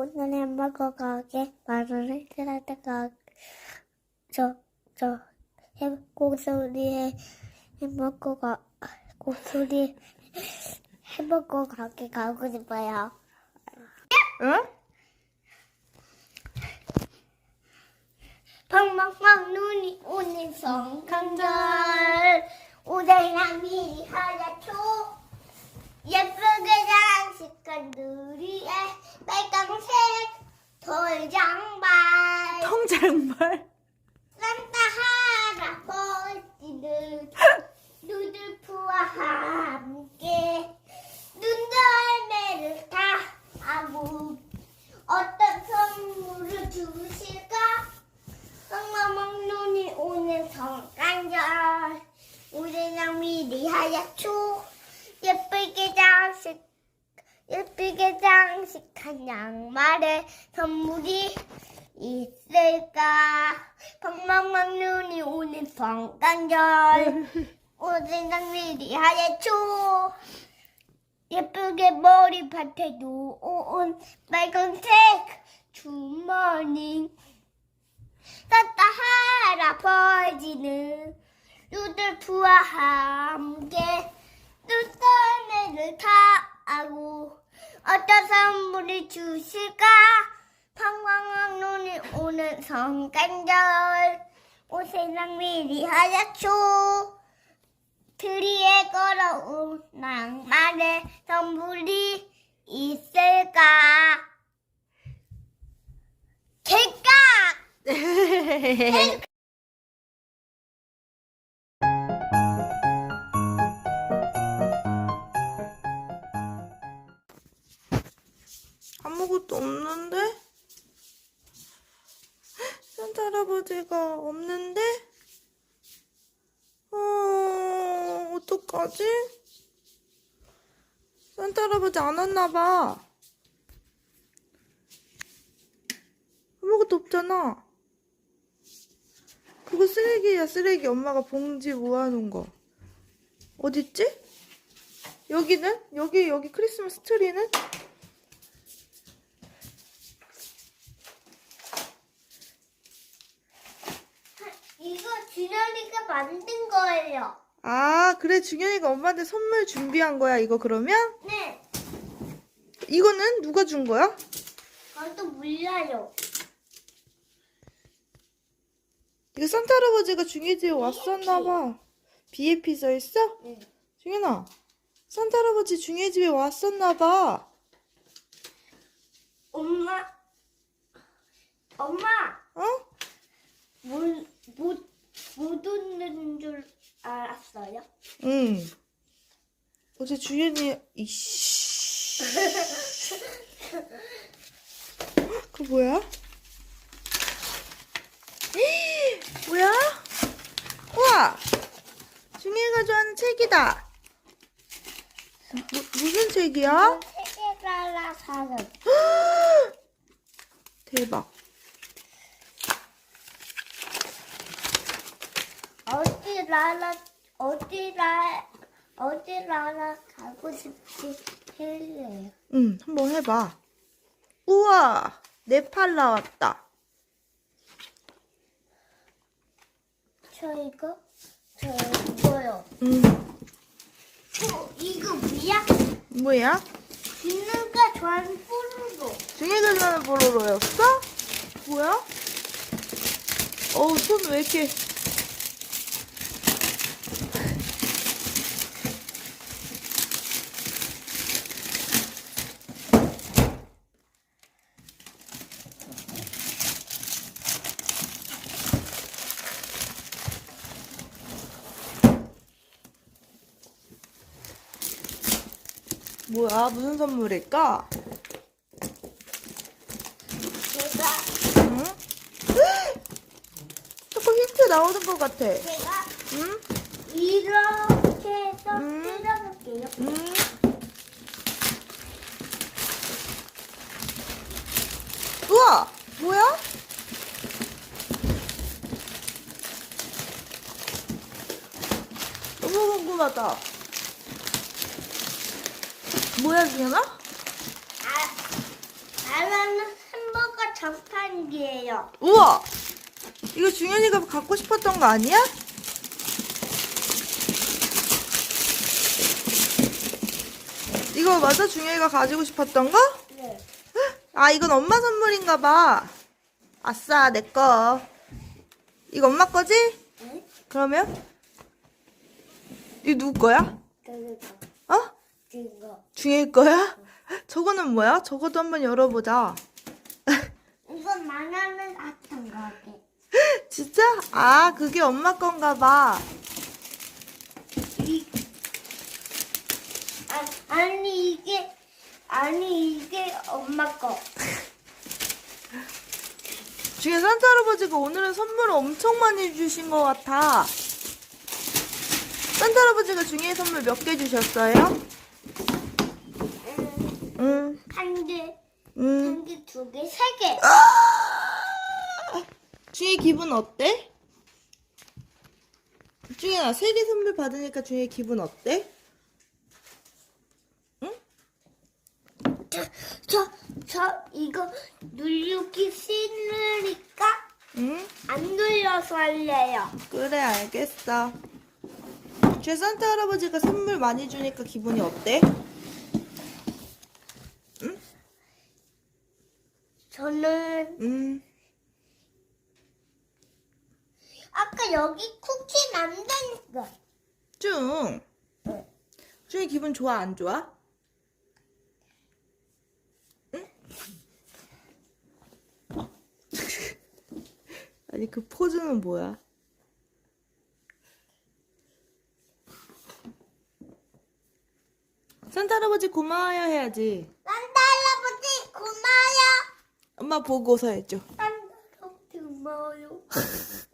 오늘 햄버거 가게 말을 해드릴 때가 저저 고소리에 햄버거가 고소리 햄버거 가게 가고 싶어요. 응? 팡팡팡 눈이 오는 성강절 우대랑이 하얗죠 예쁘게 장식한 누리에 빨강색 통장발. 산타 할아버지는 루돌프와 함께 눈썰매를 타고 어떤 선물을 주실까? 쌍마망 눈이 오는 성간절 우리랑 미리 하얗죠 예쁘게 장식 예쁘게 장식한 양말에 선물이 있을까? 방망망 눈이 오는 성간절. 우리랑 미리 하얗죠 예쁘게 머리밭에 놓은 빨간색 주머니. 산타 할아버지는 루돌프와 함께 눈썰매를 타고 어떤 선물을 주실까 팡팡한 눈이 오는 성간절. 옷에랑 미리 하얗죠. 트리에 걸어온 낭만의 선물이 있을까? 개깍 아무것도 없는데? 할아버지가 없는데? 어, 어떡하지? 산타 할아버지 안 왔나봐. 아무것도 없잖아. 그거 쓰레기야, 쓰레기. 엄마가 봉지 모아놓은 거. 어딨지? 여기는? 여기, 여기 크리스마스 트리는? 이거 준현이가 만든 거예요. 아, 그래. 중현이가 엄마한테 선물 준비한 거야, 이거 그러면? 네. 이거는 누가 준 거야? 저도 몰라요. 이거 산타 할아버지가 중현 집에 왔었나 봐. BAP 써 있어? 응. 중현아, 산타 할아버지 중현 집에 왔었나 봐. 엄마, 엄마, 어? 못, 못, 못 웃는 줄 알았어요? 응. 어제 중현이, 이씨. 그거 뭐야? 뭐야? 우와! 중현이가 좋아하는 책이다. 무, 무슨 책이야? 세계가라 사는. 대박. 어디 나라, 어디 나, 어디 나라 가고 싶지 해래요. 응, 한번 해봐. 우와! 네팔 나왔다. 저 이거, 저 이거요. 응, 어, 이거 뭐야? 뭐야? 빗는가 좋아하는 뽀로로. 중에가 좋아하는 뽀로로였어? 뭐야? 어우, 손 왜 이렇게. 뭐야? 무슨 선물일까? 제가, 응? 조금 힌트 나오는 것 같아. 제가 응? 이렇게 해서 음. 뜯어볼게요. 응? 우와! 뭐야? 너무 궁금하다. 뭐야, 주현아? 아, 알아는 장판기예요. 우와! 이거 중현이가 갖고 싶었던 거 아니야? 이거 맞아? 중현이가 가지고 싶었던 거? 네. 아, 이건 엄마 선물인가 봐. 아싸, 내 거. 이거 엄마 거지? 네? 그러면? 이거 누구 거야? 그거 어? 그거. 중현이 거야? 저거는 뭐야? 저것도 한번 열어보자. 이건 만화는 같은 거게. 진짜? 아, 그게 엄마 건가 봐. 이 아, 아니 이게 아니 이게 엄마 거. 중에 산타 할아버지가 오늘은 선물을 엄청 많이 주신 것 같아. 산타 할아버지가 중에 선물 몇 개 주셨어요? 음, 응, 한 개, 응. 한 개, 두 개, 세 개. 중에 기분 어때? 중이야, 세 개 선물 받으니까 중에 기분 어때? 응? 저, 저, 저 이거 누르기 싫으니까 응? 안 눌려서 할래요. 그래, 알겠어. 쟤 산타 할아버지가 선물 많이 주니까 기분이 어때? 저는 응. 아까 여기 쿠키 만드니까 중. 중이 기분 좋아, 안 좋아? 응? 아니, 그 포즈는 뭐야? 산타 할아버지 고마워요 해야지. 할아버지 고마워요. 엄마 보고서 해줘. 고마워요.